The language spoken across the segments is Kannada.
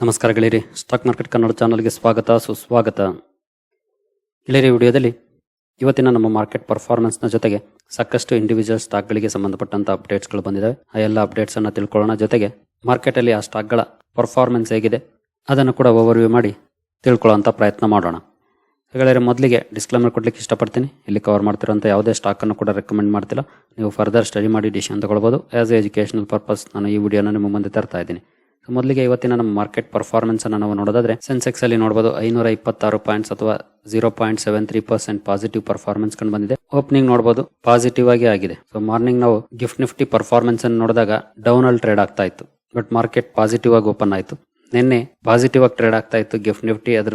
ನಮಸ್ಕಾರ ಗೆಳೆಯರಿ. ಸ್ಟಾಕ್ ಮಾರ್ಕೆಟ್ ಕನ್ನಡ ಚಾನಲ್ಗೆ ಸ್ವಾಗತ, ಸುಸ್ವಾಗತ. ಗೆಳೆಯರಿ ವಿಡಿಯೋದಲ್ಲಿ ಇವತ್ತಿನ ನಮ್ಮ ಮಾರ್ಕೆಟ್ ಪರ್ಫಾರ್ಮೆನ್ಸ್ನ ಜೊತೆಗೆ ಸಾಕಷ್ಟು ಇಂಡಿವಿಜುವಲ್ ಸ್ಟಾಕ್ಗಳಿಗೆ ಸಂಬಂಧಪಟ್ಟಂಥ ಅಪ್ಡೇಟ್ಸ್ಗಳು ಬಂದಿದ್ದಾವೆ ಆ ಎಲ್ಲ ಅಪ್ಡೇಟ್ಸ್ ಅನ್ನ ತಿಳ್ಕೊಳ್ಳೋಣ. ಜೊತೆಗೆ ಮಾರ್ಕೆಟಲ್ಲಿ ಆ ಸ್ಟಾಕ್ಗಳ ಪರ್ಫಾರ್ಮೆನ್ಸ್ ಹೇಗಿದೆ, ಅದನ್ನು ಕೂಡ ಓವರ್ವ್ಯೂ ಮಾಡಿ ತಿಳ್ಕೊಳ್ಳೋಂಥ ಪ್ರಯತ್ನ ಮಾಡೋಣ. ಗೆಳೆಯರೆ, ಮೊದಲಿಗೆ ಡಿಸ್ಕ್ಲೇಮರ್ ಕೊಡ್ಲಿಕ್ಕೆ ಇಷ್ಟಪಡ್ತೀನಿ. ಇಲ್ಲಿ ಕವರ್ ಮಾಡ್ತಿರೋಂಥ ಯಾವುದೇ ಸ್ಟಾಕನ್ನು ಕೂಡ ರೆಕಮೆಂಡ್ ಮಾಡ್ತಿಲ್ಲ. ನೀವು ಫರ್ದರ್ ಸ್ಟಡಿ ಮಾಡಿ ಡಿಸಿಷನ್ ತಗೊಳ್ಬೋದು. ಆ್ಯಸ್ ಎ ಎಜುಕೇಷನಲ್ ಪರ್ಪಸ್ ನಾನು ಈ ವಿಡಿಯೋನ ನಿಮ್ಮ ಮುಂದೆ ತರ್ತಾ ಇದ್ದೀನಿ. ಮೊದಲಿಗೆ ಇವತ್ತಿನ ನಮ್ಮ ಮಾರ್ಕೆಟ್ ಪರ್ಫಾರ್ಮೆನ್ಸ್ ಅನ್ನು ನಾವು ನೋಡೋದಾದ್ರೆ ಸೆನ್ಸೆಕ್ಸ್ ಅಲ್ಲಿ ನೋಡಬಹುದು ಐನೂರ ಇಪ್ಪತ್ತಾರು ಪಾಯಿಂಟ್ಸ್ ಅಥವಾ zero point seven three percent positive performance ಕಂಡು ಬಂದಿದೆ. ಓಪನಿಂಗ್ ನೋಡಬಹುದು ಪಾಸಿಟಿವ್ ಆಗಿ ಆಗಿದೆ. ಸೊ ಮಾರ್ನಿಂಗ್ ನಾವು ಗಿಫ್ಟ್ ನಿಫ್ಟಿ ಪರ್ಫಾರ್ಮೆನ್ಸ್ ಅನ್ನು ನೋಡಿದಾಗ ಡೌನ್ ಅಲ್ಲಿ ಟ್ರೇಡ್ ಆಗ್ತಾ ಇತ್ತು. ಬಟ್ ಮಾರ್ಕೆಟ್ ಪಾಸಿಟಿವ್ ಆಗಿ ಓಪನ್ ಆಯಿತು. ನಿನ್ನೆ ಪಾಸಿಟಿವ್ ಆಗಿ ಟ್ರೇಡ್ ಆಗ್ತಾ ಇತ್ತು ಗಿಫ್ಟ್ ನಿಫ್ಟಿ ಅದ್ರ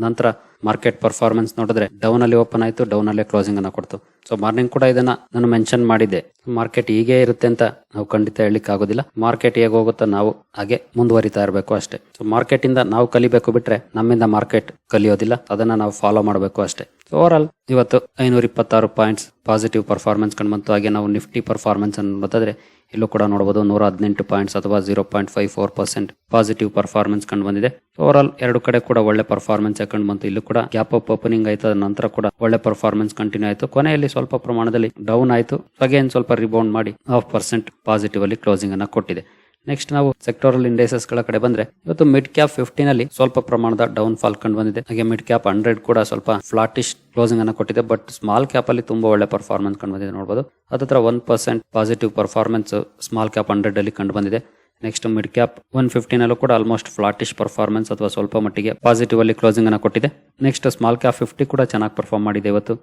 ನಂತರ ಮಾರ್ಕೆಟ್ ಪರ್ಫಾರ್ಮೆನ್ಸ್ ನೋಡಿದ್ರೆ ಡೌನ್ ಅಲ್ಲಿ ಓಪನ್ ಆಯಿತು ಡೌನ್ ಅಲ್ಲೇ ಕ್ಲೋಸಿಂಗ್ ಅನ್ನ ಕೊಡ್ತು. ಸೊ ಮಾರ್ನಿಂಗ್ ಕೂಡ ಇದನ್ನ ನಾನು ಮೆನ್ಷನ್ ಮಾಡಿದ್ದೆ. ಮಾರ್ಕೆಟ್ ಹೀಗೆ ಇರುತ್ತೆ ಅಂತ ನಾವು ಖಂಡಿತ ಹೇಳಲಿಕ್ಕೆ ಆಗೋದಿಲ್ಲ ಮಾರ್ಕೆಟ್ ಹೇಗೆ ಹೋಗುತ್ತೋ ನಾವು ಹಾಗೆ ಮುಂದುವರಿತಾ ಇರಬೇಕು ಅಷ್ಟೇ. ಸೊ ಮಾರ್ಕೆಟ್ ಇಂದ ನಾವು ಕಲಿಬೇಕು ಬಿಟ್ರೆ ನಮ್ಮಿಂದ ಮಾರ್ಕೆಟ್ ಕಲಿಯೋದಿಲ್ಲ. ಅದನ್ನ ನಾವು ಫಾಲೋ ಮಾಡಬೇಕು ಅಷ್ಟೇ. ಓವರ್ ಆಲ್ ಇವತ್ತು ಐನೂರ ಇಪ್ಪತ್ತಾರು ಪಾಯಿಂಟ್ಸ್ ಪಾಸಿಟಿವ್ ಪರ್ಫಾರ್ಮೆನ್ಸ್ ಕಂಡು ಬಂತು ಹಾಗೆ ನಾವು ನಿಫ್ಟಿ ಪರ್ಫಾರ್ಮೆನ್ಸ್ ಅನ್ನು ನೋಡಿದ್ರೆ ಇಲ್ಲೂ ಕೂಡ ನೋಡಬಹುದು ನೂರ ಹದಿನೆಂಟು ಪಾಯಿಂಟ್ಸ್ ಅಥವಾ zero point five four percent positive performance ಕಂಡು ಬಂದಿದೆ. ಓವರ್ ಆಲ್ ಎರಡು ಕಡೆ ಕೂಡ ಒಳ್ಳೆ ಪರ್ಫಾರ್ಮೆನ್ಸ್ ಕಂಡು ಬಂತು. ಇಲ್ಲೂ ಕೂಡ ಗ್ಯಾಪ್ ಅಪ್ ಓಪನಿಂಗ್ ಆಯ್ತು ಅದ ನಂತರ ಕೂಡ ಒಳ್ಳೆ ಪರ್ಫಾರ್ಮೆನ್ಸ್ ಕಂಟಿನ್ಯೂ ಆಯಿತು. ಕೊನೆಯಲ್ಲಿ ಸ್ವಲ್ಪ ಪ್ರಮಾಣದಲ್ಲಿ ಡೌನ್ ಆಯಿತು. ಅಗೇನ್ ಸ್ವಲ್ಪ ರಿಬೌಂಡ್ ಮಾಡಿ ಹಾಫ್ ಪರ್ಸೆಂಟ್ ಪಾಸಿಟಿವ್ ಅಲ್ಲಿ ಕ್ಲೋಸಿಂಗ್ ಅನ್ನ ಕೊಟ್ಟಿದೆ. ನೆಕ್ಸ್ಟ್ ನಾವು ಸೆಕ್ಟೋರಲ್ ಇಂಡೈಸಸ್ಗಳ ಕಡೆ ಬಂದ್ರೆ, ಇವತ್ತು ಮಿಡ್ ಕ್ಯಾಪ್ ಫಿಫ್ಟೀನ್ ಅಲ್ಲಿ ಸ್ವಲ್ಪ ಪ್ರಮಾಣದ ಡೌನ್ ಫಾಲ್ ಕಂಡು ಬಂದಿದೆ. ಹಾಗೆ ಮಿಡ್ ಕ್ಯಾಪ್ ಹಂಡ್ರೆಡ್ ಕೂಡ ಸ್ವಲ್ಪ ಫ್ಲಾಟಿಶ್ ಕ್ಲೋಸಿಂಗ್ ಅನ್ನು ಕೊಟ್ಟಿದೆ. ಬಟ್ ಸ್ಮಾಲ್ ಕ್ಯಾಪ್ ಅಲ್ಲಿ ತುಂಬಾ ಒಳ್ಳೆ ಪರ್ಫಾರ್ಮೆನ್ಸ್ ಕಂಡು ಬಂದಿದೆ ನೋಡಬಹುದು ಅದತ್ರ one percent positive performance small cap hundred ಅಲ್ಲಿ ಕಂಡು ಬಂದಿದೆ. Next mid cap one fifteen ಅಲ್ಲೂ ಕೂಡ ಆಲ್ಮೋಸ್ಟ್ ಫ್ಲಾಟಿಶ್ ಪರ್ಫಾರ್ಮೆನ್ಸ್ ಅಥವಾ ಸ್ವಲ್ಪ ಮಟ್ಟಿಗೆ ಪಾಸಿಟಿವ್ ಅಲ್ಲಿ ಕ್ಲೋಸಿಂಗ್ ಅನ್ನ ಕೊಟ್ಟಿದೆ. ನೆಕ್ಸ್ಟ್ ಸ್ಮಾಲ್ ಕ್ಯಾಪ್ ಫಿಫ್ಟಿ ಕೂಡ ಚೆನ್ನಾಗಿ ಪರ್ಫಾರ್ಮ್ ಮಾಡಿದೆ ಇವತ್ತು.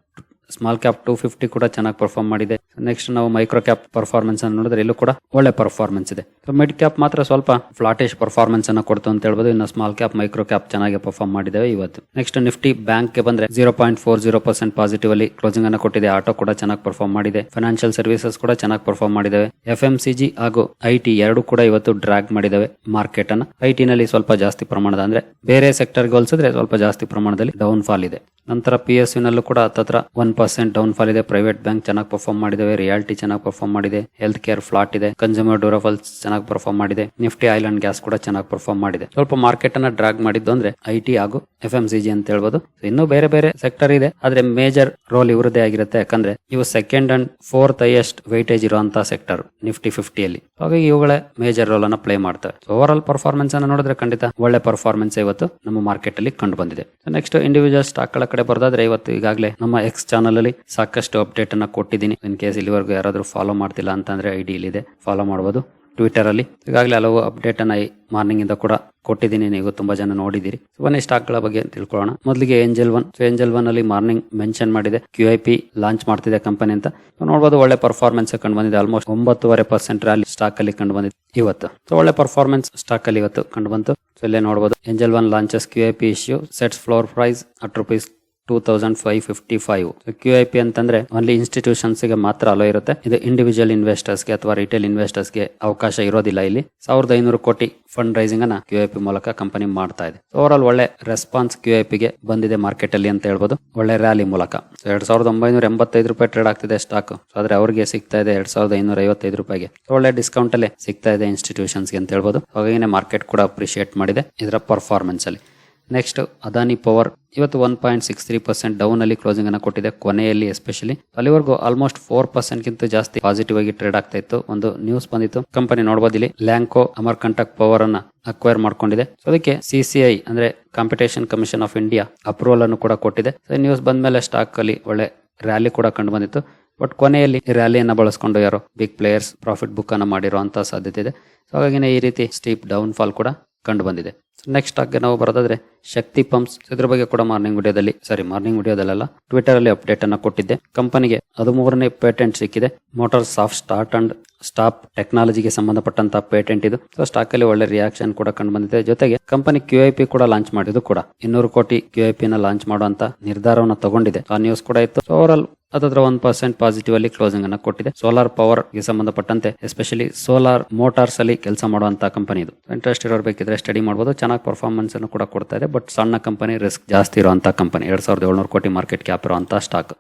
ಸ್ಮಾಲ್ ಕ್ಯಾಪ್ ಟೂ ಫಿಫ್ಟಿ ಕೂಡ ಚೆನ್ನಾಗಿ ಪರ್ಫಾರ್ಮ್ ಮಾಡಿದೆ. ನೆಕ್ಸ್ಟ್ ನಾವು ಮೈಕ್ರೋ ಕ್ಯಾಪ್ ಪರ್ಫಾರ್ಮೆನ್ಸ್ ಅನ್ನು ನೋಡಿದ್ರೆ ಇಲ್ಲೂ ಕೂಡ ಒಳ್ಳೆ ಪರ್ಫಾರ್ಮೆನ್ಸ್ ಇದೆ. ಮಿಡ್ ಕ್ಯಾಪ್ ಮಾತ್ರ ಸ್ವಲ್ಪ ಫ್ಲಾಟೇಶ್ ಪರ್ಫಾರ್ಮೆನ್ಸ್ ಅನ್ನ ಕೊಡ್ತು ಅಂತ ಹೇಳ್ಬೋದು. ಇನ್ನು ಸ್ಮಾಲ್ ಕ್ಯಾಪ್ ಮೈಕ್ರೋ ಕ್ಯಾಪ್ ಚೆನ್ನಾಗಿ ಪರ್ಫಾರ್ಮ್ ಮಾಡಿದ್ದೇವೆ ಇವತ್ತು. ನೆಕ್ಸ್ಟ್ ನಿಫ್ಟಿ ಬ್ಯಾಂಕ್ಗೆ ಬಂದ್ರೆ zero point four zero percent positive ಅಲ್ಲಿ ಕ್ಲೋಸಿಂಗ್ ಅನ್ನು ಕೊಟ್ಟಿದೆ. ಆಟೋ ಕೂಡ ಚೆನ್ನಾಗಿ ಪರ್ಫಾರ್ಮ್ ಮಾಡಿದೆ. ಫೈನಾನ್ಷಿಯಲ್ ಸರ್ವಿಸಸ್ ಕೂಡ ಚೆನ್ನಾಗಿ ಪರ್ಫಾರ್ಮ್ ಮಾಡಿದ್ದೇವೆ ಎಫ್ ಎಂ ಸಿ ಜಿ ಹಾಗೂ ಐ ಟಿ ಎರಡು ಕೂಡ ಇವತ್ತು ಡ್ರಾಗ್ ಮಾಡಿದಾವೆ ಮಾರ್ಕೆಟ್ ಅನ್ನ. ಐ ಟಿ ನಲ್ಲಿ ಸ್ವಲ್ಪ ಜಾಸ್ತಿ ಪ್ರಮಾಣದ ಅಂದ್ರೆ ಬೇರೆ ಸೆಕ್ಟರ್ ಹೋಲಿಸಿದ್ರೆ ಸ್ವಲ್ಪ ಜಾಸ್ತಿ ಪ್ರಮಾಣದಲ್ಲಿ ಡೌನ್ ಫಾಲ್ ಇದೆ. ನಂತರ ಪಿ ಎಸ್ ಯು ನಲ್ಲೂ ಕೂಡ ಹತ್ತತ್ರ ಒನ್ ಪರ್ಸೆಂಟ್ ಡೌನ್ ಫಾಲ್ ಇದೆ. ಪ್ರೈವೇಟ್ ಬ್ಯಾಂಕ್ ಚೆನ್ನಾಗಿ ಪರ್ಫಾರ್ಮ್ ಮಾಡಿದೆ. ರಿಯಾಲಿಟಿ ಚೆನ್ನಾಗಿ ಪರ್ಫಾರ್ಮ್ ಮಾಡಿದೆ. ಹೆಲ್ತ್ ಕೇರ್ ಫ್ಲಾಟ್ ಇದೆ. ಕನ್ಸ್ಯೂಮರ್ ಡ್ಯೂರಬಲ್ಸ್ ಚೆನ್ನಾಗಿ ಪರ್ಫಾರ್ಮ್ ಮಾಡಿದೆ. ನಿಫ್ಟಿ ಆಯಿಲ್ ಅಂಡ್ ಗ್ಯಾಸ್ ಕೂಡ ಚೆನ್ನಾಗಿ ಪರ್ಫಾರ್ಮ್ ಮಾಡಿದೆ. ಸ್ವಲ್ಪ ಮಾರ್ಕೆಟ್ ಅನ್ನ ಡ್ರಾಗ್ ಮಾಡಿದ್ದು ಅಂದ್ರೆ ಐ ಟಿ ಹಾಗೂ ಎಫ್ ಎಂ ಸಿ ಜಿ ಅಂತ ಹೇಳ್ಬೋದು. ಇನ್ನೂ ಬೇರೆ ಬೇರೆ ಸೆಕ್ಟರ್ ಇದೆ. ಆದ್ರೆ ಮೇಜರ್ ರೋಲ್ ಇವರದೇ ಆಗಿರುತ್ತೆ. ಯಾಕಂದ್ರೆ ಇವು second and fourth highest weightage ಇರುವಂತಹ ಸೆಕ್ಟರ್ ನಿಫ್ಟಿ ಫಿಫ್ಟಿಯಲ್ಲಿ ಹಾಗಾಗಿ ಇವುಗಳೇ ಮೇಜರ್ ರೋಲ್ ಅನ್ನ ಪ್ಲೇ ಮಾಡ್ತವೆ. ಓವರ್ ಆಲ್ ಪರ್ಫಾರ್ಮೆನ್ಸ್ ಅನ್ನ ನೋಡಿದ್ರೆ ಖಂಡಿತ ಒಳ್ಳೆ ಪರ್ಫಾರ್ಮೆನ್ಸ್ ಇವತ್ತು ನಮ್ಮ ಮಾರ್ಕೆಟ್ ಅಲ್ಲಿ ಕಂಡು ಬಂದಿದೆ. ನೆಕ್ಸ್ಟ್ ಇಂಡಿವಿಜುವಲ್ ಸ್ಟಾಕ್ಗಳ ಕಡೆ ಬರೋದಾದ್ರೆ ಇವತ್ತು ಈಗಾಗಲೇ ನಮ್ಮ ಎಕ್ಸ್ ಚಾನಲ್ ಅಲ್ಲಿ ಸಾಕಷ್ಟು ಅಪ್ಡೇಟ್ ಅನ್ನ ಕೊಟ್ಟಿದ್ದೀನಿ. ಇನ್ ಕೇಸ್ ಇಲ್ಲಿವರೆಗೂ ಯಾರಾದ್ರೂ ಫಾಲೋ ಮಾಡ್ತಿಲ್ಲ ಅಂತಂದ್ರೆ ಐ ಡಿ ಇದೆ ಫಾಲೋ ಮಾಡಬಹುದು ಟ್ವಿಟರ್ ಅಲ್ಲಿ ಈಗಾಗಲೇ ಹಲವು ಅಪ್ಡೇಟ್ ಅನ್ನ ಮಾರ್ನಿಂಗ್ ಇಂದ ಕೂಡ ಕೊಟ್ಟಿದ್ದೀನಿ. ನೀವು ತುಂಬಾ ಜನ ನೋಡಿದಿರಿ ಬನ್ನಿ ಸ್ಟಾಕ್ಗಳ ಬಗ್ಗೆ ತಿಳ್ಕೊಳ್ಳೋಣ. ಮೊದಲಿಗೆ Angel One so Angel One ಅಲ್ಲಿ ಮಾರ್ನಿಂಗ್ ಮೆನ್ಷನ್ ಮಾಡಿದೆ. ಕ್ಯೂ ಐ ಪಿ ಲಾಂಚ್ ಮಾಡ್ತಿದೆ ಕಂಪನಿ ಅಂತ. ನೋಡಬಹುದು ಒಳ್ಳೆ ಪರ್ಫಾರ್ಮೆನ್ಸ್ ಕಂಡು ಬಂದಿದೆ. ಆಲ್ಮೋಸ್ಟ್ ಒಂಬತ್ತುವರೆ ಪರ್ಸೆಂಟ್ ರ್ಯಾಲಿ ಸ್ಟಾಕ್ ಅಲ್ಲಿ ಕಂಡು ಬಂದಿದೆ ಇವತ್ತು. ಸೊ ಒಳ್ಳೆ ಪರ್ಫಾರ್ಮೆನ್ಸ್ ಸ್ಟಾಕ್ ಅಲ್ಲಿ ಇವತ್ತು ಕಂಡು ಬಂತು. ಸೊ ಇಲ್ಲೇ ನೋಡಬಹುದು Angel One launches Q I P issue sets floor price at rupees two thousand five fifty five Q I P ಅಂತಂದ್ರೆ ಓನ್ಲಿ ಇನ್ಸ್ಟಿಟ್ಯೂಷನ್ಸ್ಗೆ ಮಾತ್ರ ಅಲೋ ಇರುತ್ತೆ. ಇದು ಇಂಡಿವಿಜುವಲ್ ಇನ್ವೆಸ್ಟರ್ಸ್ಗೆ ಅಥವಾ ರಿಟೇಲ್ ಇನ್ವೆಸ್ಟರ್ಸ್ಗೆ ಅವಕಾಶ ಇರೋದಿಲ್ಲ ಇಲ್ಲಿ. ಸಾವಿರದ ಐನೂರು ಕೋಟಿ ಫಂಡ್ ರೈಸಿಂಗ್ ಅನ್ನ ಕ್ಯೂ ಐ ಪಿ ಮೂಲಕ ಕಂಪನಿ ಮಾಡ್ತಾ ಇದೆ. ಓವರ್ ಆಲ್ ಒಳ್ಳೆ ರೆಸ್ಪಾನ್ಸ್ ಕ್ಯೂ ಐ ಗೆ ಬಂದಿದೆ ಮಾರ್ಕೆಟ್ ಅಲ್ಲಿ ಅಂತ ಹೇಳ್ಬೋದು. ಒಳ್ಳೆ ರ್ಯಾಲಿ ಮೂಲಕ. ಎರಡ್ ಸಾವಿರದ ಒಂಬೈನೂರ ಎಂಬತ್ತೈದು ರೂಪಾಯಿ ಟ್ರೇಡ್ ಆಗ್ತಿದೆ ಸ್ಟಾಕ್ ಆದ್ರೆ ಅವ್ರಿಗೆ ಸಿಗ್ತಾ ಇದೆ ಎರಡ್ ಸಾವಿರದ ಐನೂರ ಐವತ್ತೈದು ರೂಪಾಯಿಗೆ ಒಳ್ಳೆ ಡಿಸ್ಕೌಂಟ್ ಅಲ್ಲೇ ಸಿಗ್ತಾ ಇದೆ ಇನ್ಸ್ಟಿಟ್ಯೂಷನ್ಸ್ಗೆ ಅಂತ ಹೇಳ್ಬೋದು. ಹಾಗಾಗಿ ಮಾರ್ಕೆಟ್ ಕೂಡ ಅಪ್ರಿಶಿಯೇಟ್ ಮಾಡಿದೆ. ಇದರ ಪರ್ಫಾರ್ಮೆನ್ಸ್ ಅಲ್ಲಿ. ನೆಕ್ಸ್ಟ್ ಅದಾನಿ ಪವರ್ ಇವತ್ತು one point six three percent down ಅಲ್ಲಿ ಕ್ಲೋಸಿಂಗ್ ಅನ್ನ ಕೊಟ್ಟಿದೆ, ಕೊನೆಯಲ್ಲಿ ಎಸ್ಪೆಷಲಿ ಅಲ್ಲಿವರೆಗೂ ಆಲ್ಮೋಸ್ಟ್ ಫೋರ್ ಪರ್ಸೆಂಟ್ ಗಿಂತ ಜಾಸ್ತಿ ಪಾಸಿಟಿವ್ ಆಗಿ ಟ್ರೇಡ್ ಆಗ್ತಾ ಇತ್ತು. ಒಂದು ನ್ಯೂಸ್ ಬಂದಿತ್ತು. ಕಂಪನಿ ನೋಡಬಹುದು ಇಲ್ಲಿ ಲ್ಯಾಂಕೋ ಅಮರ್ ಕಂಟಕ್ ಪವರ್ ಅನ್ನ ಅಕ್ವೈರ್ ಮಾಡ್ಕೊಂಡಿದೆ. ಸೊ ಅದಕ್ಕೆ ಸಿಸಿಐ ಅಂದ್ರೆ competition commission of India approval ಅನ್ನು ಕೂಡ ಕೊಟ್ಟಿದೆ. ನ್ಯೂಸ್ ಬಂದ ಮೇಲೆ ಸ್ಟಾಕ್ ಅಲ್ಲಿ ಒಳ್ಳೆ ರ್ಯಾಲಿ ಕೂಡ ಕಂಡು ಬಂದಿತ್ತು. ಬಟ್ ಕೊನೆಯಲ್ಲಿ ರ್ಯಾಲಿಯನ್ನು ಬಳಸ್ಕೊಂಡು ಯಾರೋ ಬಿಗ್ ಪ್ಲೇಯರ್ಸ್ ಪ್ರಾಫಿಟ್ ಬುಕ್ ಅನ್ನ ಮಾಡಿರುವಂತಹ ಸಾಧ್ಯತೆ ಇದೆ. ಸೊ ಹಾಗಾಗಿ ಈ ರೀತಿ ಸ್ಟೀಪ್ ಡೌನ್ ಫಾಲ್ ಕೂಡ ಕಂಡು ಬಂದಿದೆ. ನೆಕ್ಸ್ಟ್ ಆಗಿ ನಾವು ಬರೋದಾದ್ರೆ ಶಕ್ತಿ ಪಂಪ್ಸ್ ಇದ್ರ ಬಗ್ಗೆ ಕೂಡ ಮಾರ್ನಿಂಗ್ ವಿಡಿಯೋದಲ್ಲಿ ಸಾರಿ ಮಾರ್ನಿಂಗ್ ವಿಡಿಯೋದಲ್ಲ ಟ್ವಿಟರ್ ಅಲ್ಲಿ ಅಪ್ಡೇಟ್ ಅನ್ನ ಕೊಟ್ಟಿದ್ದೆ. ಕಂಪನಿಗೆ ಹದಿಮೂರನೇ ಪೇಟೆಂಟ್ ಸಿಕ್ಕಿದೆ. Motor soft start and stop ಟೆಕ್ನಾಲಜಿಗೆ ಸಂಬಂಧಪಟ್ಟಂತ ಪೇಟೆಂಟ್ ಇದು. ಸೊ ಸ್ಟಾಕ್ ಅಲ್ಲಿ ಒಳ್ಳೆ ರಿಯಾಕ್ಷನ್ ಕೂಡ ಕಂಡು ಬಂದಿದೆ ಜೊತೆಗೆ ಕಂಪನಿ ಕ್ಯೂ ಐ ಪಿ ಕೂಡ ಲಾಂಚ್ ಮಾಡಿದ್ದು ಕೂಡ. ಇನ್ನೂರು ಕೋಟಿ ಕ್ಯೂ ಐ ಪಿ ನ ಲಾಂಚ್ ಮಾಡುವಂತ ನಿರ್ಧಾರವನ್ನು ತಗೊಂಡಿದೆ. ಆ ನ್ಯೂಸ್ ಕೂಡ ಇತ್ತು. ಓವರ್ ಆಲ್ ಅದರ ಒನ್ ಪರ್ಸೆಂಟ್ ಪಾಸಿಟಿವ್ ಅಲ್ಲಿ ಕ್ಲೋಸಿಂಗ್ ಅನ್ನ ಕೊಟ್ಟಿದೆ. ಸೋಲಾರ್ ಪವರ್ಗೆ ಸಂಬಂಧಪಟ್ಟಂತೆ ಎಸ್ಪೆಷಲಿ ಸೋಲಾರ್ ಮೋಟಾರ್ಸ್ ಅಲ್ಲಿ ಕೆಲಸ ಮಾಡುವಂತ ಕಂಪನಿ ಇದು. ಇಂಟ್ರೆಸ್ಟ್ ಇರೋರು ಬೇಕಿದ್ರೆ ಸ್ಟಡಿ ಮಾಡಬಹುದು ಚೆನ್ನಾಗಿ ಪರ್ಫಾರ್ಮೆನ್ಸ್ ಅನ್ನು ಕೂಡ ಕೊಡ್ತಾ ಇದೆ. ಬಟ್ ಸಣ್ಣ ಕಂಪನಿ ರಿಸ್ಕ್ ಜಾಸ್ತಿ ಇರುವಂತ ಕಂಪನಿ ಎರಡ್ ಸಾವಿರದ ಏಳ್ನೂರು ಕೋಟಿ ಮಾರ್ಕೆಟ್ ಕ್ಯಾಪ್ ಇರುವಂತ stock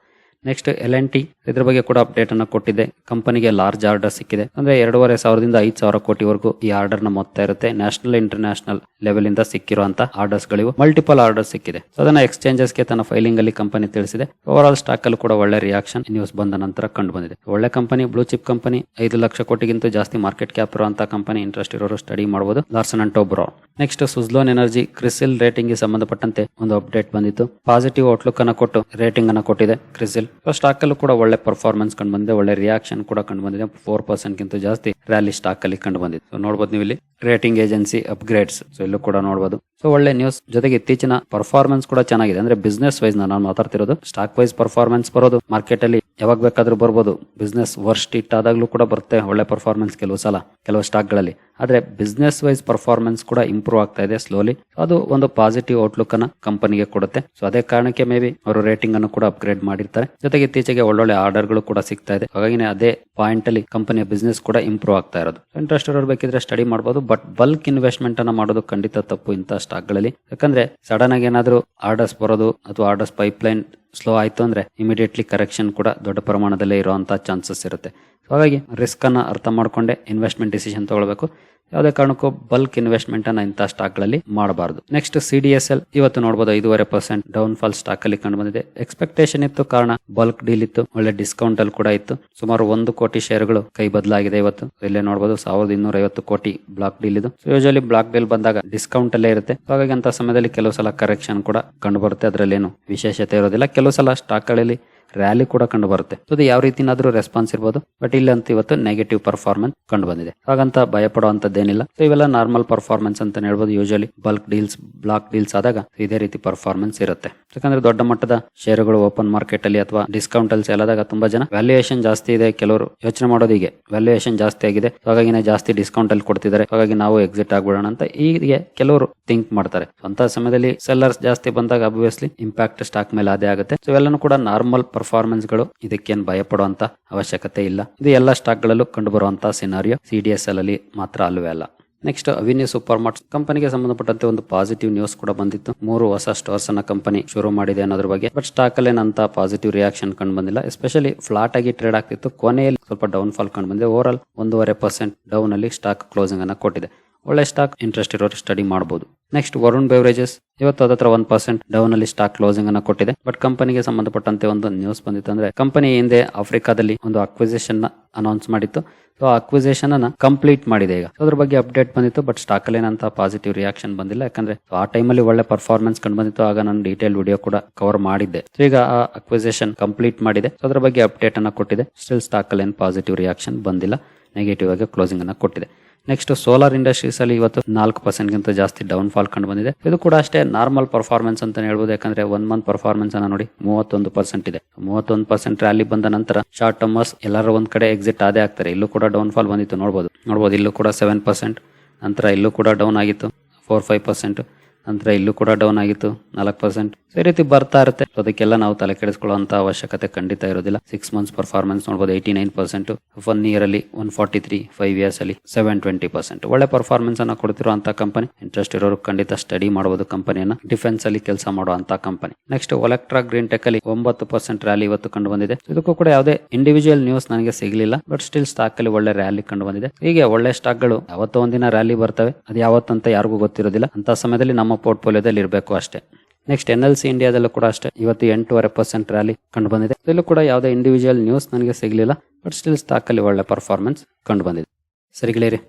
next L N T ಇದ್ರ ಬಗ್ಗೆ ಕೂಡ ಅಪ್ಡೇಟ್ ಅನ್ನ ಕೊಟ್ಟಿದೆ. ಕಂಪನಿಗೆ ಲಾರ್ಜ್ ಆರ್ಡರ್ ಸಿಕ್ಕಿದೆ. ಅಂದ್ರೆ ಎರಡೂವರೆ ಸಾವಿರದಿಂದ ಐದು ಸಾವಿರ ಕೋಟಿವರೆಗೂ ಈ ಆರ್ಡರ್ನ ಮೊತ್ತ ಇರುತ್ತೆ. ನ್ಯಾಷನಲ್ ಇಂಟರ್ನ್ಯಾಷನಲ್ ಲೆವೆಲ್ ಇಂದ ಸಿಕ್ಕಿರುವಂತ ಆರ್ಡರ್ಸ್ ಗಳಿವು. ಮಲ್ಟಿಪಲ್ ಆರ್ಡರ್ ಸಿಕ್ಕಿದೆ. ಅದನ್ನ ಎಕ್ಸ್ಚೇಂಜಸ್ಗೆ ತನ್ನ ಫೈಲಿಂಗ್ ಅಲ್ಲಿ ಕಂಪನಿ ತಿಳಿಸಿದೆ. ಓವರ್ ಆಲ್ ಸ್ಟಾಕ್ ಅಲ್ಲಿ ಕೂಡ ಒಳ್ಳೆ ರಿಯಾಕ್ಷನ್ ನ್ಯೂಸ್ ಬಂದ ನಂತರ ಕಂಡು ಬಂದಿದೆ. ಒಳ್ಳೆ ಕಂಪನಿ ಬ್ಲೂ ಚಿಪ್ ಕಂಪನಿ ಐದು ಲಕ್ಷ ಕೋಟಿಗಿಂತ ಜಾಸ್ತಿ ಮಾರ್ಕೆಟ್ ಕ್ಯಾಪ್ ಇರುವಂತಹ ಕಂಪನಿ ಇಂಟ್ರೆಸ್ಟ್ ಇರೋರು ಸ್ಟಡಿ ಮಾಡಬಹುದು Larsen and Toubro next Suzlon energy Crisil ರೇಟಿಂಗ್ಗೆ ಸಂಬಂಧಪಟ್ಟಂತೆ ಒಂದು ಅಪ್ಡೇಟ್ ಬಂದಿತ್ತು. ಪಾಸಿಟಿವ್ ಔಟ್ಲುಕ್ ಅನ್ನ ಕೊಟ್ಟು ರೇಟಿಂಗ್ ಅನ್ನ ಕೊಟ್ಟಿದೆ ಕ್ರಿಸಿಲ್ ಸ್ಟಾಕ್ ಅಲ್ಲೂ ಕೂಡ ಒಳ್ಳೆ ಪರ್ಫಾರ್ಮೆನ್ಸ್ ಕಂಡು ಬಂದಿದೆ. ಒಳ್ಳೆ ರಿಯಾಕ್ಷನ್ ಕೂಡ ಕಂಡು ಬಂದಿದೆ. ಫೋರ್ ಪರ್ಸೆಂಟ್ ಗಿಂತ ಜಾಸ್ತಿ ರ್ಯಾಲಿ ಸ್ಟಾಕ್ ಅಲ್ಲಿ ಕಂಡು ಬಂದಿದೆ ನೋಡಬಹುದು ನೀವು ಇಲ್ಲಿ ರೇಟಿಂಗ್ ಏಜೆನ್ಸಿ ಅಪ್ಗ್ರೇಡ್ಸ್ ಸೊ ಇಲ್ಲೂ ಕೂಡ ನೋಡಬಹುದು ಸೊ ಒಳ್ಳೆ ನ್ಯೂಸ್ ಜೊತೆಗೆ ಇತ್ತೀಚಿನ ಪರ್ಫಾರ್ಮೆನ್ಸ್ ಕೂಡ ಚೆನ್ನಾಗಿದೆ. ಅಂದ್ರೆ ಬಿಸ್ನೆಸ್ ವೈಸ್ ನಾನು ಮಾತಾಡ್ತಿರೋದು ಸ್ಟಾಕ್ ವೈಸ್ ಪರ್ಫಾರ್ಮೆನ್ಸ್ ಬರೋದು ಮಾರ್ಕೆಟ್ ಅಲ್ಲಿ ಯಾವಾಗ ಬೇಕಾದ್ರೂ ಬರ್ಬೋದು. ಬಿಸ್ನೆಸ್ ವರ್ಷ ಇಟ್ಟಾದಾಗ್ಲೂ ಕೂಡ ಬರುತ್ತೆ. ಒಳ್ಳೆ ಪರ್ಫಾರ್ಮೆನ್ಸ್ ಕೆಲವು ಸಲ, ಕೆಲವು ಸ್ಟಾಕ್ಗಳಲ್ಲಿ. ಆದ್ರೆ ಬಿಸ್ನೆಸ್ ವೈಸ್ ಪರ್ಫಾರ್ಮೆನ್ಸ್ ಕೂಡ ಇಂಪ್ರೂವ್ ಆಗ್ತಾ ಇದೆ ಸ್ಲೋಲಿ ಅದು ಒಂದು ಪಾಸಿಟಿವ್ ಔಟ್ಲುಕ್ ಅನ್ನ ಕಂಪನಿಗೆ ಕೊಡುತ್ತೆ. ಸೊ ಅದೇ ಕಾರಣಕ್ಕೆ ಮೇ ಬಿ ಅವರು ರೇಟಿಂಗ್ ಅನ್ನು ಕೂಡ ಅಪ್ಗ್ರೇಡ್ ಮಾಡಿರ್ತಾರೆ. ಜೊತೆಗೆ ಇತ್ತೀಚೆಗೆ ಒಳ್ಳೊಳ್ಳೆ ಆರ್ಡರ್ಗಳು ಕೂಡ ಸಿಗ್ತಾ ಇದೆ. ಹಾಗಾಗಿ ಅದೇ ಪಾಯಿಂಟ್ ಅಲ್ಲಿ ಕಂಪನಿಯ ಬಿಸ್ನೆಸ್ ಕೂಡ ಇಂಪ್ರೂವ್ ಆಗ್ತಾ ಇರೋದು. ಇಂಟ್ರೆಸ್ಟ್ ಇರೋರು ಬೇಕಿದ್ರೆ ಸ್ಟಡಿ ಮಾಡಬಹುದು ಬಟ್ ಬಲ್ಕ್ ಇನ್ವೆಸ್ಟ್ಮೆಂಟ್ ಅನ್ನ ಮಾಡೋದು ಖಂಡಿತ ತಪ್ಪು ಇಂಥ ಸ್ಟಾಕ್ಗಳಲ್ಲಿ. ಯಾಕಂದ್ರೆ ಸಡನ್ ಆಗಿ ಏನಾದ್ರು ಆರ್ಡರ್ಸ್ ಬರೋದು ಅಥವಾ ಆರ್ಡರ್ಸ್ ಪೈಪ್ಲೈನ್ ಸ್ಲೋ ಆಯ್ತು ಅಂದ್ರೆ ಇಮಿಡಿಯೇಟ್ಲಿ ಕರೆಕ್ಷನ್ ಕೂಡ ದೊಡ್ಡ ಪ್ರಮಾಣದಲ್ಲೇ ಇರುವಂತಹ ಚಾನ್ಸಸ್ ಇರುತ್ತೆ. ಸೊ ಹಾಗಾಗಿ ರಿಸ್ಕನ್ನು ಅರ್ಥ ಮಾಡಿಕೊಂಡೇ ಇನ್ವೆಸ್ಟ್ಮೆಂಟ್ ಡಿಸಿಷನ್ ತಗೊಳ್ಬೇಕು. ಯಾವುದೇ ಕಾರಣಕ್ಕೂ ಬಲ್ಕ್ ಇನ್ವೆಸ್ಟ್ಮೆಂಟ್ ಅನ್ನ ಇಂತಹ ಸ್ಟಾಕ್ಗಳಲ್ಲಿ ಮಾಡಬಾರದು. Next C D S L ಇವತ್ತು ನೋಡಬಹುದು ಐದೂವರೆ ಪರ್ಸೆಂಟ್ ಡೌನ್ ಫಾಲ್ ಸ್ಟಾಕ್ ಅಲ್ಲಿ ಕಂಡು ಬಂದಿದೆ. ಎಕ್ಸ್ಪೆಕ್ಟೇಷನ್ ಇತ್ತು, ಕಾರಣ ಬಲ್ಕ್ ಡೀಲ್ ಇತ್ತು, ಒಳ್ಳೆ ಡಿಸ್ಕೌಂಟ್ ಅಲ್ಲಿ ಕೂಡ ಇತ್ತು. ಸುಮಾರು ಒಂದು ಕೋಟಿ ಶೇರ್ಗಳು ಕೈ ಬದಲಾಗಿದೆ ಇವತ್ತು. ಇಲ್ಲೇ ನೋಡಬಹುದು ಸಾವಿರದ ಇನ್ನೂರ ಐವತ್ತು ಕೋಟಿ ಬ್ಲಾಕ್ ಡೀಲ್ ಇದು. ಯೂಶಲಿ ಬ್ಲಾಕ್ ಡೀಲ್ ಬಂದಾಗ ಡಿಸ್ಕೌಂಟ್ ಅಲ್ಲೇ ಇರುತ್ತೆ. ಹಾಗಾಗಿ ಅಂತ ಸಮಯದಲ್ಲಿ ಕೆಲವು ಸಲ ಕರೆಕ್ಷನ್ ಕೂಡ ಕಂಡು ಬರುತ್ತೆ. ಅದರಲ್ಲಿ ಏನು ವಿಶೇಷತೆ ಇರೋದಿಲ್ಲ. ಕೆಲವು ಸಲ ಸ್ಟಾಕ್ಗಳಲ್ಲಿ ರ್ಯಾಲಿ ಕೂಡ ಕಂಡು ಬರುತ್ತೆ ಸೊ ಯಾವ ರೀತಿನಾದ್ರೂ ರೆಸ್ಪಾನ್ಸ್ ಇರ್ಬೋದು. ಬಟ್ ಇಲ್ಲಿ ಅಂತ ಇವತ್ತು ನೆಗೆಟಿವ್ ಪರ್ಫಾರ್ಮೆನ್ಸ್ ಕಂಡು ಬಂದಿದೆ ಹಾಗಂತ ಭಯ ಪಡುವಂತದ್ದೇನಿಲ್ಲ ಸೊ ಇವೆಲ್ಲ ನಾರ್ಮಲ್ ಪರ್ಫಾರ್ಮೆನ್ಸ್ ಅಂತ ಹೇಳ್ಬೋದು. Usually bulk deals block deals ಆದಾಗ ಇದೇ ರೀತಿ ಪರ್ಫಾರ್ಮೆನ್ಸ್ ಇರುತ್ತೆ. ಯಾಕಂದ್ರೆ ದೊಡ್ಡ ಮಟ್ಟದ ಶೇರುಗಳು ಓಪನ್ ಮಾರ್ಕೆಟ್ ಅಲ್ಲಿ ಅಥವಾ ಡಿಸ್ಕೌಂಟ್ ಅಲ್ಲಿ ಸೇಲಾದಾಗ ತುಂಬಾ ಜನ ವ್ಯಾಲ್ಯೂಯೇಷನ್ ಜಾಸ್ತಿ ಇದೆ. ಕೆಲವರು ಯೋಚನೆ ಮಾಡೋದು ಹೀಗೆ. ವ್ಯಾಲ್ಯೂಯೇಷನ್ ಜಾಸ್ತಿ ಆಗಿದೆ. ಹಾಗಾಗಿ ಜಾಸ್ತಿ ಡಿಸ್ಕೌಂಟ್ ಅಲ್ಲಿ ಕೊಡ್ತಿದ್ದಾರೆ. ಹಾಗಾಗಿ ನಾವು ಎಕ್ಸಿಟ್ ಆಗ್ಬಿಡೋಣ ಅಂತ ಹೀಗೆ ಕೆಲವರು ಥಿಂಕ್ ಮಾಡ್ತಾರೆ. ಅಂತ ಸಮಯದಲ್ಲಿ ಸೆಲ್ಲರ್ಸ್ ಜಾಸ್ತಿ ಬಂದಾಗ ಅಬ್ವಿಯಸ್ಲಿ ಇಂಪ್ಯಾಕ್ಟ್ ಸ್ಟಾಕ್ ಮೇಲೆ ಅದೇ ಆಗುತ್ತೆ. ಸೊ ಇವೆಲ್ಲನೂ ಕೂಡ ನಾರ್ಮಲ್ ಪರ್ಫಾರ್ಮೆನ್ಸ್ಗಳು ಇದಕ್ಕೇನು ಭಯ ಪಡುವಂತ ಅವಶ್ಯಕತೆ ಇಲ್ಲ. ಇದು ಎಲ್ಲ ಸ್ಟಾಕ್ ಗಳಲ್ಲೂ ಕಂಡು ಬರುವಂತಹ scenario C D S L ಅಲ್ಲಿ ಮಾತ್ರ ಅಲ್ಲವೇ ಅಲ್ಲ. ನೆಕ್ಸ್ಟ್ ಅವಿನ್ಯೂ ಸೂಪರ್ ಮಾರ್ಟ್ ಕಂಪನಿಗೆ ಸಂಬಂಧಪಟ್ಟಂತೆ ಒಂದು ಪಾಸಿಟಿವ್ ನ್ಯೂಸ್ ಕೂಡ ಬಂದಿತ್ತು. ಮೂರು ಹೊಸ ಸ್ಟೋರ್ಸ್ ಅನ್ನ ಕಂಪನಿ ಶುರು ಮಾಡಿದೆ ಅನ್ನೋದ್ರ ಬಗ್ಗೆ. ಬಟ್ ಸ್ಟಾಕ್ ಅಲ್ಲಿ ಏನಂತ ಪಾಸಿಟಿವ್ ರಿಯಾಕ್ಷನ್ ಕಂಡು ಬಂದಿಲ್ಲ. ಎಸ್ಪೆಷಲಿ ಫ್ಲಾಟ್ ಆಗಿ ಟ್ರೇಡ್ ಆಗ್ತಿತ್ತು. ಕೊನೆಯಲ್ಲಿ ಸ್ವಲ್ಪ ಡೌನ್ ಫಾಲ್ ಕಂಡು ಬಂದಿದೆ. ಓವರ್ ಆಲ್ ಒಂದೂವರೆ ಪರ್ಸೆಂಟ್ ಡೌನ್ ಅಲ್ಲಿ ಸ್ಟಾಕ್ ಕ್ಲೋಸಿಂಗ್ ಅನ್ನ ಕೊಟ್ಟಿದೆ. ಒಳ್ಳೆ ಸ್ಟಾಕ್ ಇಂಟ್ರೆಸ್ಟ್ ಇರೋರು ಸ್ಟಡಿ ಮಾಡಬಹುದು ನೆಕ್ಸ್ಟ್ ವರುಣ್ ಬೆವರೇಜಸ್ ಇವತ್ತು ಅದತ್ರ ಒನ್ ಪರ್ಸೆಂಟ್ ಡೌನ್ ಅಲ್ಲಿ ಸ್ಟಾಕ್ ಕ್ಲೋಸಿಂಗ್ ಅನ್ನ ಕೊಟ್ಟಿದೆ. ಬಟ್ ಕಂಪನಿಗೆ ಸಂಬಂಧಪಟ್ಟಂತೆ ಒಂದು ನ್ಯೂಸ್ ಬಂದಿತ್ತು ಅಂದ್ರೆ ಕಂಪನಿ ಹಿಂದೆ ಆಫ್ರಿಕಾದಲ್ಲಿ ಒಂದು ಅಕ್ವಿಸೇಷನ್ ಅನೌನ್ಸ್ ಮಾಡಿತ್ತು. ಸೊ ಅಕ್ವಿಸೇಷನ್ ಅನ್ನ ಕಂಪ್ಲೀಟ್ ಮಾಡಿದೆ ಈಗ. ಅದ್ರ ಬಗ್ಗೆ ಅಪ್ಡೇಟ್ ಬಂದಿತ್ತು ಬಟ್ ಸ್ಟಾಕ್ ಅಲ್ಲಿ ಏನಂತ ಪಾಸಿಟಿವ್ ರಿಯಾಕ್ಷನ್ ಬಂದಿಲ್ಲ. ಯಾಕಂದ್ರೆ, ಆ ಟೈಮಲ್ಲಿ ಒಳ್ಳೆ ಪರ್ಫಾರ್ಮೆನ್ಸ್ ಕಂಡು ಬಂದಿತ್ತು. ಆಗ ನಾನು ಡೀಟೇಲ್ ವಿಡಿಯೋ ಕೂಡ ಕವರ್ ಮಾಡಿದ್ದೆ. ಈಗ ಆ ಅಕ್ವಿಸೇಷನ್ ಕಂಪ್ಲೀಟ್ ಮಾಡಿದೆ. ಸೊ ಅದ್ರ ಬಗ್ಗೆ ಅಪ್ಡೇಟ್ ಅನ್ನ ಕೊಟ್ಟಿದೆ. ಸ್ಟಿಲ್ ಸ್ಟಾಕ್ ಅಲ್ಲಿ ಏನು ಪಾಸಿಟಿವ್ ರಿಯಾಕ್ಷನ್ ಬಂದಿಲ್ಲ. ನೆಗೆಟಿವ್ ಆಗಿ ಕ್ಲೋಸಿಂಗ್ ಅನ್ನ ಕೊಟ್ಟಿದೆ. ನೆಕ್ಸ್ಟ್ ಸೋಲಾರ್ ಇಂಡಸ್ಟ್ರೀಸ್ ಅಲ್ಲಿ ಇವತ್ತು ನಾಲ್ಕು ಪರ್ಸೆಂಟ್ ಗಿಂತ ಜಾಸ್ತಿ ಡೌನ್ ಫಾಲ್ ಕಂಡು ಬಂದಿದೆ. ಇದು ಕೂಡ ಅಷ್ಟೇ ನಾರ್ಮಲ್ ಪರ್ಫಾರ್ಮೆನ್ಸ್ ಅಂತ ಹೇಳ್ಬೋದು, ಯಾಕಂದ್ರೆ ಒನ್ ಮಂತ್ ಪರ್ಫಾರ್ಮೆನ್ಸ್ ಅನ್ನ ನೋಡಿ ಮೂವತ್ತೊಂದು ಪರ್ಸೆಂಟ್ ಇದೆ. ಮೂವತ್ತೊಂದು ಪರ್ಸೆಂಟ್ ರ್ಯಾಲಿ ಬಂದ ನಂತರ ಶಾರ್ಟ್ ಟರ್ಮರ್ಸ್ ಎಲ್ಲರೂ ಒಂದ್ ಕಡೆ ಎಕ್ಸಿಟ್ ಆದೇ ಆಗ್ತಾರೆ. ಇಲ್ಲೂ ಕೂಡ ಡೌನ್ ಫಾಲ್ ಬಂದಿತ್ತು ನೋಡಬಹುದು ನೋಡಬಹುದು ಇಲ್ಲೂ ಕೂಡ ಸೆವೆನ್ ಪರ್ಸೆಂಟ್ ನಂತರ ಇಲ್ಲೂ ಕೂಡ ಡೌನ್ ಆಗಿತ್ತು ಫೋರ್ ಫೈವ್ ಪರ್ಸೆಂಟ್ ನಂತರ ಇಲ್ಲೂ ಕೂಡ ಡೌನ್ ಆಗಿತ್ತು, ನಾಲ್ಕು ಪರ್ಸೆಂಟ್ ಈ ರೀತಿ ಬರ್ತಾ ಇರುತ್ತೆ. ಅದಕ್ಕೆಲ್ಲ ನಾವು ತಲೆ ಕೆಡಿಸ್ಕೊಳ್ಳುವಂತ ಅವಶ್ಯಕತೆ ಖಂಡಿತ ಇರೋದಿಲ್ಲ. ಸಿಕ್ಸ್ ಮಂತ್ಸ್ ಪರ್ಫಾರ್ಮೆನ್ಸ್ ನೋಡಬಹುದು eighty nine percent one year ಅಲ್ಲಿ one forty three five years ಅಲ್ಲಿ ಸೆವೆನ್ ಟ್ವೆಂಟಿ ಪರ್ಸೆಂಟ್ ಒಳ್ಳೆ ಪರ್ಫಾರ್ಮೆನ್ಸ್ ಅನ್ನ ಕೊಡ್ತಿರುವಂತಹ ಕಂಪನಿ ಇಂಟ್ರೆಸ್ಟ್ ಇರೋರು ಖಂಡಿತ ಸ್ಟಡಿ ಮಾಡಬಹುದು ಕಂಪನಿಯನ್ನ ಡಿಫೆನ್ಸ್ ಅಲ್ಲಿ ಕೆಲಸ ಮಾಡುವಂತಹ company next Olectra green tech ಅಲ್ಲಿ ಒಂಬತ್ತು ಪರ್ಸೆಂಟ್ ರ್ಯಾಲಿ ಇವತ್ತು ಕಂಡು ಬಂದಿದೆ ಇದಕ್ಕೂ ಕೂಡ ಯಾವುದೇ ಇಂಡಿವಿಜುವಲ್ ನ್ಯೂಸ್ ನನಗೆ ಸಿಗಲಿಲ್ಲ ಬಟ್ ಸ್ಟಿಲ್ ಸ್ಟಾಕ್ ಅಲ್ಲಿ ಒಳ್ಳೆ ರ್ಯಾಲಿ ಕಂಡು ಬಂದಿದೆ ಹೀಗೆ ಒಳ್ಳೆ ಸ್ಟಾಕ್ಗಳು ಯಾವತ್ತೋ ಒಂದಿನ ರ್ಯಾಲಿ ಬರ್ತವೆ. ಅದು ಯಾವತ್ತಂತ ಯಾರಿಗೂ ಗೊತ್ತಿರೋದಿಲ್ಲ. ಅಂತ ಸಮಯದಲ್ಲಿ ನಮ್ಮ ಪೋರ್ಟ್ಫೋಲಿಯೋದಲ್ಲಿ ಇರಬೇಕು ಅಷ್ಟೇ. ನೆಕ್ಸ್ಟ್ ಎನ್ ಎಲ್ ಸಿ ಇಂಡಿಯಾದಲ್ಲೂ ಕೂಡ ಅಷ್ಟೇ. ಇವತ್ತು ಎಂಟೂವರೆ ಪರ್ಸೆಂಟ್ ರ್ಯಾಲಿ ಕಂಡು ಬಂದಿದೆ ಇದರಲ್ಲೂ ಕೂಡ ಯಾವುದೇ ಇಂಡಿವಿಜುವಲ್ ನ್ಯೂಸ್ ನನಗೆ ಸಿಗಲಿಲ್ಲ ಬಟ್ ಸ್ಟಿಲ್ ಸ್ಟಾಕ್ ಅಲ್ಲಿ ಒಳ್ಳೆ ಪರ್ಫಾರ್ಮೆನ್ಸ್ ಕಂಡು ಬಂದಿದೆ ಸರಿ ಗೆಳೆಯರಿ,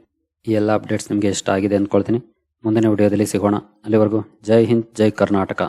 ಈ ಎಲ್ಲ ಅಪ್ಡೇಟ್ಸ್ ನಿಮಗೆ ಇಷ್ಟ ಆಗಿದೆ ಅಂದ್ಕೊಳ್ತೀನಿ ಮುಂದಿನ ವಿಡಿಯೋದಲ್ಲಿ ಸಿಗೋಣ. ಅಲ್ಲಿವರೆಗೂ ಜೈ ಹಿಂದ್, ಜೈ ಕರ್ನಾಟಕ.